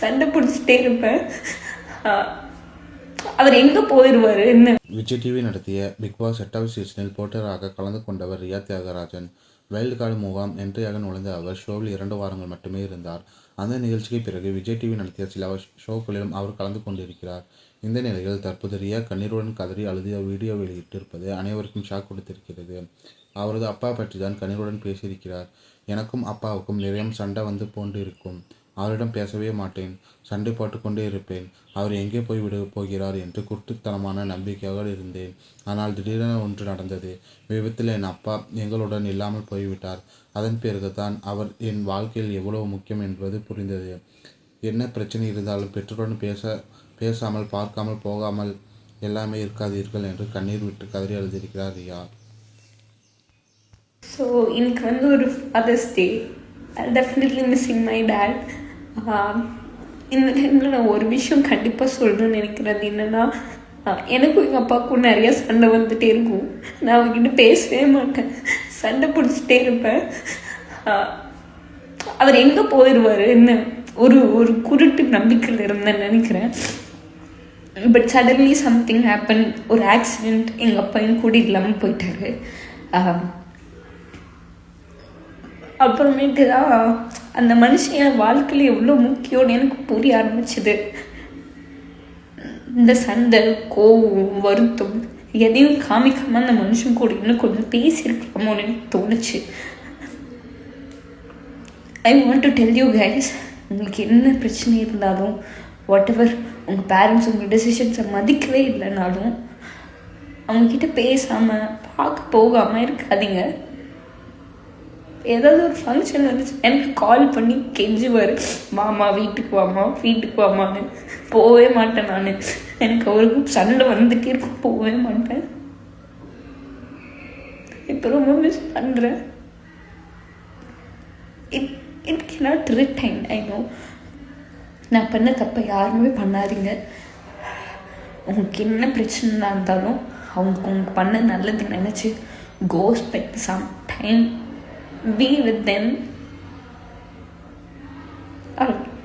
சண்டை பிடிச்சிட்டே இருப்பேன். அவர் எங்க போயிடுவாரு என்ன? விஜய் டிவி நடத்திய பிக் பாஸ் எட்டாவது சீசனில் போட்டராக கலந்து கொண்டவர் ரியா தியாகராஜன். வைல்டு கார்டு முகாம் என்ட்ரியாக நுழைந்த அவர் ஷோவில் இரண்டு வாரங்கள் மட்டுமே இருந்தார். அந்த நிகழ்ச்சிக்கு பிறகு விஜய் டிவி நடத்திய சில ஷோக்களிலும் அவர் கலந்து கொண்டிருக்கிறார். இந்த நிலையில் தற்போது ரியா கண்ணீருடன் கதறி அழுதிய வீடியோ வெளியிட்டிருப்பது அனைவருக்கும் ஷாக் கொடுத்திருக்கிறது. அவரது அப்பா பற்றி தான் கண்ணீருடன் பேசியிருக்கிறார். எனக்கும் அப்பாவுக்கும் நிறைய சண்டை வந்து போன்று இருக்கும் அவரிடம் பேசவே மாட்டேன். சண்டை போட்டுக்கொண்டே இருப்பேன். அவர் எங்கே போய் விட போகிறார் என்று குருட்டுத்தனமான நம்பிக்கையாக இருந்தேன். ஆனால் திடீரென ஒன்று நடந்தது. விபத்தில் என் அப்பா எங்களுடன் இல்லாமல் போய்விட்டார். அதன் பிறகுதான் அவர் என் வாழ்க்கையில் எவ்வளவு முக்கியம் என்பது புரிந்தது. என்ன பிரச்சனை இருந்தாலும் பெற்றோருடன் பேச பேசாமல் பார்க்காமல் போகாமல் எல்லாமே இருக்காதீர்கள் என்று கண்ணீர் விட்டு கதறி எழுதியிருக்கிறார் ரியா ஸோ எனக்கு வந்து ஒரு Father's Day definitely missing my dad இந்த டைமில் நான் ஒரு விஷயம் கண்டிப்பாக சொல்லணும்னு நினைக்கிறது என்னென்னா எனக்கும் எங்கள் அப்பாவுக்கும் நிறைய சண்டை வந்துகிட்டே இருக்கும். நான் அவங்ககிட்ட பேசவே மாட்டேன். சண்டை பிடிச்சிட்டே இருப்பேன். அவர் எங்கே போயிடுவார் என்ன ஒரு ஒரு குருட்டு நம்பிக்கையில் இருந்தேன் நினைக்கிறேன். பட் சடன்லி சம்திங் ஹேப்பன் ஒரு ஆக்சிடெண்ட் எங்கள் அப்பாயும் கூட இல்லாமல் போயிட்டாரு. அப்புறமேட்டு தான் அந்த மனுஷன் என் வாழ்க்கையில் எவ்வளோ முக்கியம்னு எனக்கு புரிய ஆரம்பிச்சுது. இந்த சண்டை கோவம் வருத்தம் எதையும் காமிக்காம அந்த மனுஷன் கூட இன்னும் கொஞ்சம் பேசியிருக்கலாமோன்னு எனக்கு தோணுச்சு. I want to tell you guys உங்களுக்கு என்ன பிரச்சனை இருந்தாலும் வாட் எவர் உங்கள் பேரண்ட்ஸ் உங்கள் டெசிஷன்ஸை மதிக்கவே இல்லைனாலும் அவங்கக்கிட்ட பேசாமல் பார்க்க போகாமல் இருக்காதீங்க. ஏதாவது ஒரு ஃபங்க்ஷன் வந்துச்சு எனக்கு கால் பண்ணி கெஞ்சுவார். மாமா வீட்டுக்கு வாமா வீட்டுக்கு வாமான்னு போகவே மாட்டேன் நான். எனக்கு அவருக்கும் சண்டை வந்துட்டே இருக்கும் போகவே மாட்டேன். இப்போ ரொம்ப மிஸ் பண்ணுறேன் it it cannot retain I know நான் பண்ண தப்பை யாருமே பண்ணாதீங்க. உங்களுக்கு என்ன பிரச்சனைனா இருந்தாலும் அவங்க உங்களுக்கு பண்ண நல்லது நினச்சி go spend some time be with them. Alright.